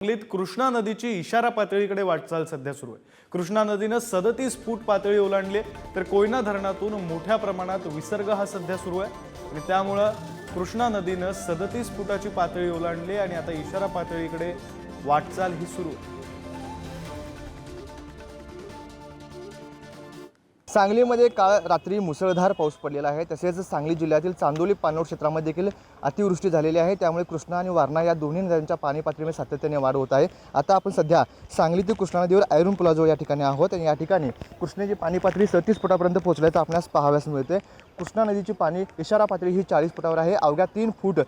सांगलीत कृष्णा नदीची इशारा पातळीकडे वाटचाल सध्या सुरू आहे. कृष्णा नदीनं सदतीस फूट पातळी ओलांडली तर कोयना धरणातून मोठ्या प्रमाणात विसर्ग हा सध्या सुरू आहे. आणि त्यामुळं कृष्णा नदीनं सदतीस फुटाची पातळी ओलांडली आहे आणि आता इशारा पातळीकडे वाटचाल ही सुरू आहे. सांगलीमध्ये काल रात्री मुसळधार पाऊस पडलेला आहे. तसेच सांगली जिल्ह्यातील चांदोली पाणलोट क्षेत्रामध्ये देखील अतिवृष्टी झालेली आहे. त्यामुळे कृष्णा आणि वारणा या दोन्ही नद्यांच्या पाणी पातळीमध्ये सातत्याने वाढ होत आहे. आता आपण सध्या सांगली ते कृष्णा नदीवर ऐरून पुलाजवळ या ठिकाणी आहोत आणि या ठिकाणी कृष्णेची पाणी पातळी सतीस फुटापर्यंत पोहोचल्याचं आपल्यास पाहाव्यास मिळते कृष्णा नदीची पाणी इशारा पातळी ही चाळीस फुटावर आहे. अवघ्या तीन फूट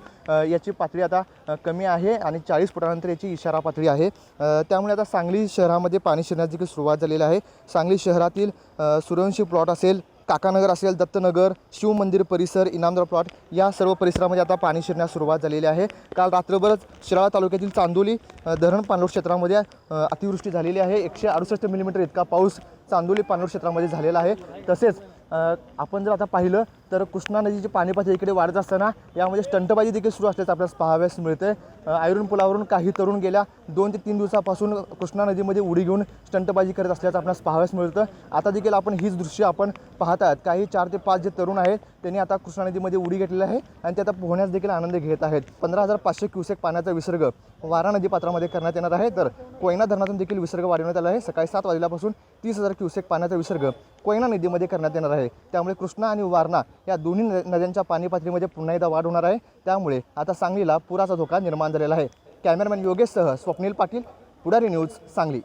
याची पातळी आता कमी आहे आणि चाळीस फुटानंतर याची इशारा पातळी आहे. त्यामुळे आता सांगली शहरामध्ये पाणी शिरण्यास देखील सुरुवात झालेली आहे. सांगली शहरातील अ, दोनशे प्लॉट असेल काकानगर असेल दत्तनगर शिवमंदिर परिसर इनामदार प्लॉट या सर्व परिसरामध्ये आता पाणी शिरण्यास सुरुवात झालेली आहे. काल रात्रभरच शिराळा तालुक्यातील चांदोली धरण पाणलोट क्षेत्रामध्ये अतिवृष्टी झालेली आहे. एकशे अडुसष्ट मिलीमीटर इतका पाऊस चांदोली पाणलोट क्षेत्रामध्ये झालेला आहे. तसेच आपण जर आता पाहिलं तर कृष्णा नदीची पाणी इकडे वाढत असताना यामध्ये स्टंटबाजी देखील सुरू असल्याचं आपल्याला पाहाव्यास मिळते आयरून पुलावरून काही तरुण गेल्या दोन ते तीन दिवसापासून कृष्णा नदीमध्ये उडी घेऊन स्टंटबाजी करत असल्याचं आपल्यास पाहाव्यास मिळतं आता देखील आपण हीच दृश्य आपण पाहत आहात काही चार ते पाच जे तरुण आहेत त्यांनी आता कृष्णा नदीमध्ये उडी घेतलेली आहे आणि ते आता पोहण्यास देखील आनंद घेत आहेत. पंधरा हजार पाचशे क्युसेक पाण्याचा विसर्ग वारा नदी पात्रामध्ये करण्यात येणार आहे. तर कोयना धरणातून देखील विसर्ग वाढवण्यात आला आहे. सकाळी सात वाजल्यापासून तीस हजार क्युसेक पाण्याचा विसर्ग कोयना नदीमध्ये करण्यात येणार आहे. त्यामुळे कृष्णा आणि वारणा या दोन्ही नद्यांच्या पाणी पातळीमध्ये पुन्हा एकदा वाढ होणार आहे. त्यामुळे आता सांगलीला पुराचा धोका निर्माण झालेला आहे. कॅमेरामॅन योगेशसह स्वप्नील पाटील पुढारी न्यूज सांगली.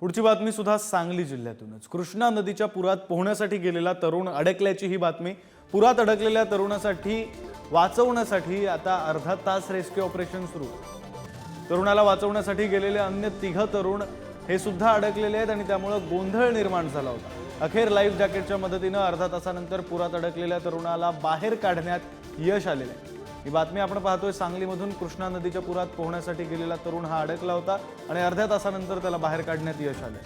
पुढची बातमी सुद्धा सांगली जिल्ह्यातूनच. कृष्णा नदीच्या पुरात पोहण्यासाठी गेलेला तरुण अडकल्याची ही बातमी. पुरात अडकलेल्या तरुणासाठी वाचवण्यासाठी आता अर्धा तास रेस्क्यू ऑपरेशन सुरू. तरुणाला वाचवण्यासाठी गेलेले अन्य तिघ तरुण हे सुद्धा अडकलेले आहेत आणि त्यामुळं गोंधळ निर्माण झाला होता. अखेर लाईफ जॅकेटच्या मदतीनं अर्धा तासानंतर पुरात अडकलेल्या तरुणाला बाहेर काढण्यात यश आलेलं आहे. ही बातमी आपण पाहतोय सांगलीमधून कृष्णा नदीच्या पुरात पोहण्यासाठी गेलेला तरुण हा अडकला होता आणि अर्ध्या तासानंतर त्याला बाहेर काढण्यात यश आलं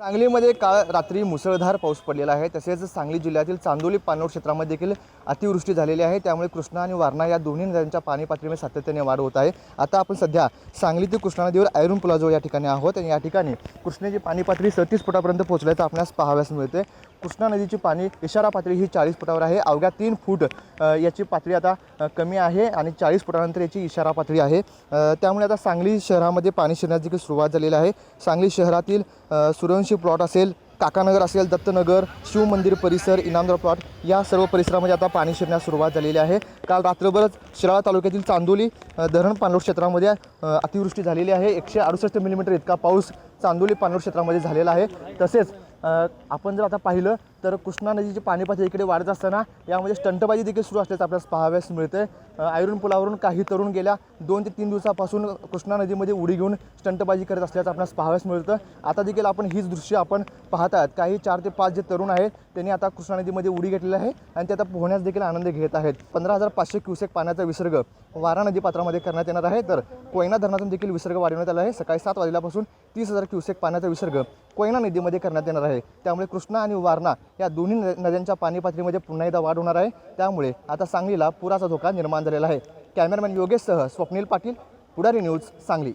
सांगलीमध्ये काल रात्री मुसळधार पाऊस पडलेला आहे. तसेच सांगली जिल्ह्यातील चांदोली पाणलोट क्षेत्रामध्ये देखील अतिवृष्टी झालेली आहे. त्यामुळे कृष्णा आणि वारणा या दोन्ही नद्यांच्या पाणी पातळीमध्ये सातत्याने वाढ होत आहे. आता आपण सध्या सांगली ते कृष्णा नदीवर ऐरून पुलाजवळ या ठिकाणी आहोत आणि या ठिकाणी कृष्णेची पाणी पातळी सतीस फुटापर्यंत पोहोचल्याचं आपल्यास पाहाव्यास मिळते कृष्णा नदीची पाणी इशारा पातळी ही चाळीस फुटावर आहे. अवघ्या तीन फूट याची पातळी आता कमी आहे आणि चाळीस फुटानंतर याची इशारा पातळी आहे. त्यामुळे आता सांगली शहरामध्ये पाणी शिरण्यास देखील सुरुवात झालेली आहे. सांगली शहरातील अ, दोनशे प्लॉट असेल काकानगर असेल दत्तनगर शिवमंदिर परिसर इनामदार प्लॉट या सर्व परिसरामध्ये आता पाणी शिरण्यास सुरुवात झालेली आहे. काल रात्रभरच शिराळा तालुक्यातील चांदोली धरण पाणलोट क्षेत्रामध्ये अतिवृष्टी झालेली आहे. एकशे अडुसष्ट मिलीमीटर इतका पाऊस चांदोली पाणलोट क्षेत्रामध्ये झालेला आहे. तसेच आपण जर आता पाहिलं तर कृष्णा नदीची पाणी पातळी इकडे वाढत असताना यामध्ये स्टंटबाजी देखील सुरू असल्याचं आपल्याला पाहाव्यास मिळते आयरून पुलावरून काही तरुण गेल्या दोन ते तीन दिवसापासून कृष्णा नदीमध्ये उडी घेऊन स्टंटबाजी करत असल्याचं आपल्याला पाहाव्यास मिळतं. आता देखील आपण हीच दृश्य आपण पाहत आहात. काही चार ते पाच जे तरुण आहेत त्यांनी आता कृष्णा नदीमध्ये उडी घेतलेली आहे आणि ते आता पोहण्यास देखील आनंद घेत आहेत. पंधरा हजार पाचशे क्युसेक पाण्याचा विसर्ग वारा नदी पात्रामध्ये करण्यात येणार आहे. तर कोयना धरणातून देखील विसर्ग वाढवण्यात आला आहे. सकाळी सात वाजल्यापासून तीस हजार क्युसेक पाण्याचा विसर्ग कोयना नदीमध्ये करण्यात येणार आहे. त्यामुळे कृष्णा आणि वारणा या दोन्ही न- नद्यांच्या पाणी पातळीमध्ये पुन्हा एकदा वाढ होणार आहे. त्यामुळे आता सांगलीला पुराचा धोका निर्माण झालेला आहे. कॅमेरामॅन योगेशसह स्वप्नील पाटील पुढारी न्यूज सांगली.